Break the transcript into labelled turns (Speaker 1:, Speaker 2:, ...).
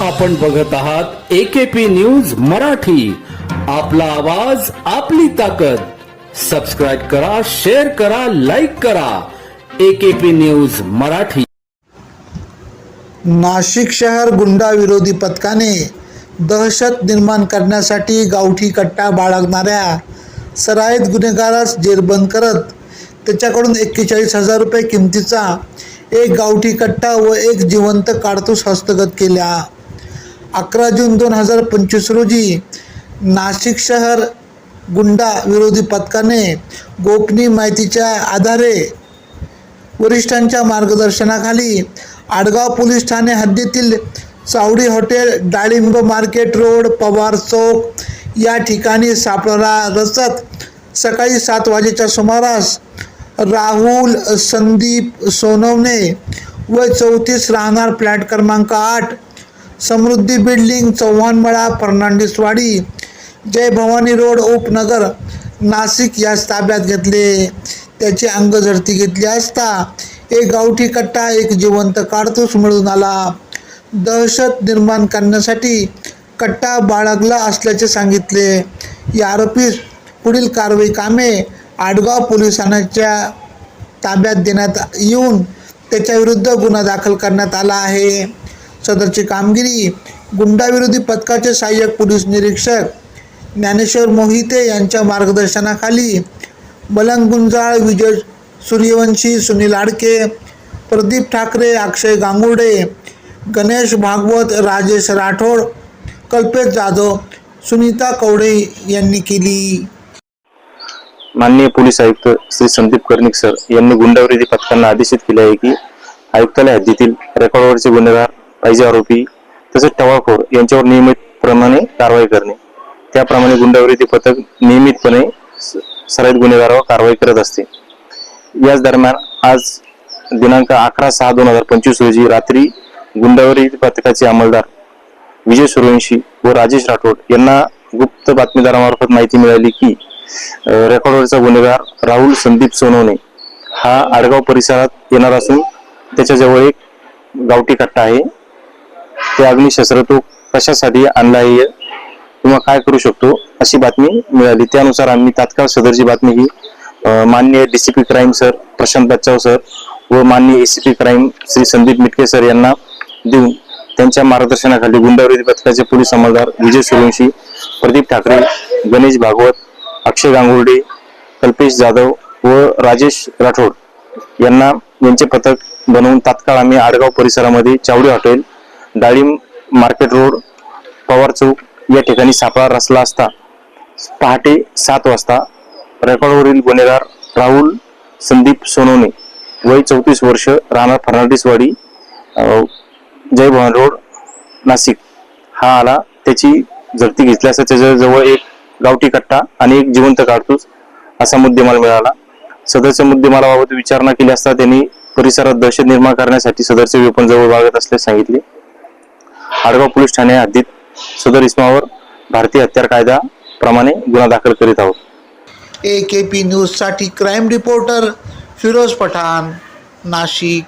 Speaker 1: आपण बघत आहात एकेपी न्यूज मराठी. आपला आवाज आपली ताकद. सबस्क्राईब करा शेअर करा लाईक करा. AKP news Marathi.
Speaker 2: नाशिक शहर गुंडा विरोधी पथकाने दहशत निर्माण करण्यासाठी गावठी कट्टा बाळगणाऱ्या सराईत गुन्हेगारास जेरबंद करत त्याच्याकडून एक्केचाळीस हजार रुपये किमतीचा एक गावठी कट्टा व एक जिवंत काडतूस हस्तगत केल्या अकरा जून दोन हजार पंचवीस रोजी नाशिक शहर गुंडा विरोधी पथकाने गोपनीय माहितीच्या आधारे वरिष्ठांच्या मार्गदर्शनाखाली आडगाव पोलीस ठाणे हद्दीतील चावडी हॉटेल डाळिंब मार्केट रोड पवार चौक या ठिकाणी सापळा रचत सकाळी सात वाजेच्या सुमारास राहुल संदीप सोनवणे व चौतीस राहणार फ्लॅट क्रमांक आठ समृद्धी बिल्डिंग चव्हाणमळा फर्नांडिसवाडी जय भवानी रोड उपनगर नाशिक याच ताब्यात घेतले. त्याची अंगझडती घेतली असता एक गावठी कट्टा एक जिवंत काडतूस मिळून आला. दहशत निर्माण करण्यासाठी कट्टा बाळगला असल्याचे सांगितले. या आरोपीस पुढील कारवाई कामे आडगाव पोलिसांच्या ताब्यात देण्यात येऊन त्याच्याविरुद्ध गुन्हा दाखल करण्यात आला आहे. सदरची कामगिरी गुंडाविरोधी पथकाचे सहाय्यक पोलीस निरीक्षक ज्ञानेश्वर मोहिते यांच्या मार्गदर्शनाखाली बलंग गुंजाळ विजय सूर्यवंशी सुनील आडके प्रदीप ठाकरे अक्षय गांगुर्डे गणेश भागवत राजेश राठोड कल्पेश जाधव सुनीता कवडे यांनी केली.
Speaker 3: माननीय पोलीस आयुक्त श्री संदीप कर्णिक सर यांनी गुंडाविरोधी पथकांना आदेशित केले आहे की आयुक्तालय हद्दीतील रेकॉर्डवरचे गुन्हेगार पाहिजे आरोपी तसेच टवाखोर यांच्यावर नियमित प्रमाणे कारवाई करणे. त्याप्रमाणे गुंडाविरोधी पथक नियमितपणे स- सराईत गुन्हेगारावर कारवाई करत असते. याच दरम्यान आज दिनांक अकरा सहा दोन हजार पंचवीस रोजी रात्री गुंडाविरोधी पथकाचे अंमलदार विजय सूर्यवंशी व राजेश राठोड यांना गुप्त बातमीदारामार्फत माहिती मिळाली की रेकॉर्डवरचा गुन्हेगार राहुल संदीप सोनवणे हा आडगाव परिसरात येणार असून त्याच्याजवळ एक गावठी कट्टा आहे. ते अग्निशस्त्र तो कशासाठी आणला आहे किंवा काय करू शकतो अशी बातमी मिळाली. त्यानुसार आम्ही तात्काळ सदरची बातमी ही D C DCP crime sir Prashant Bachhav sir व माननीय ACP crime Shri Sandeep Mitke sir यांना देऊन त्यांच्या मार्गदर्शनाखाली गुंडाविरोधी पथकाचे पोलीस अंमलदार विजय सूर्यवंशी प्रदीप ठाकरे गणेश भागवत अक्षय गांगुर्डे कल्पेश जाधव व राजेश राठोड यांना यांचे पथक बनवून तात्काळ आम्ही आडगाव परिसरामध्ये चावडी हॉटेल डाळिंब मार्केट रोड पवार चौक या ठिकाणी सापळा रचला असता. पहाटे सात वाजता रेकॉर्डवरील गुन्हेगार राहुल संदीप सोनोने वय चौतीस वर्ष राणा फर्नांडिसवाडी जयभवन रोड नाशिक. हा आला त्याची झडती घेतली असता. त्याच्याजवळ एक गावठी कट्टा आणि एक जिवंत काढतूस असा मुद्देमाल मिळाला. सदरच्या मुद्देमालाबाबत विचारणा केली असता त्यांनी परिसरात दहशत निर्माण करण्यासाठी सदरचे वेपन जवळ बाळगत असल्याचे सांगितले. आडगाव पोलीस ठाणे हद्दीत सदर इस्मावर भारतीय हत्यार कायदा प्रमाणे गुन्हा दाखल करीत आहोत.
Speaker 2: ए के पी न्यूजसाठी क्राईम रिपोर्टर फिरोज पठाण नाशिक.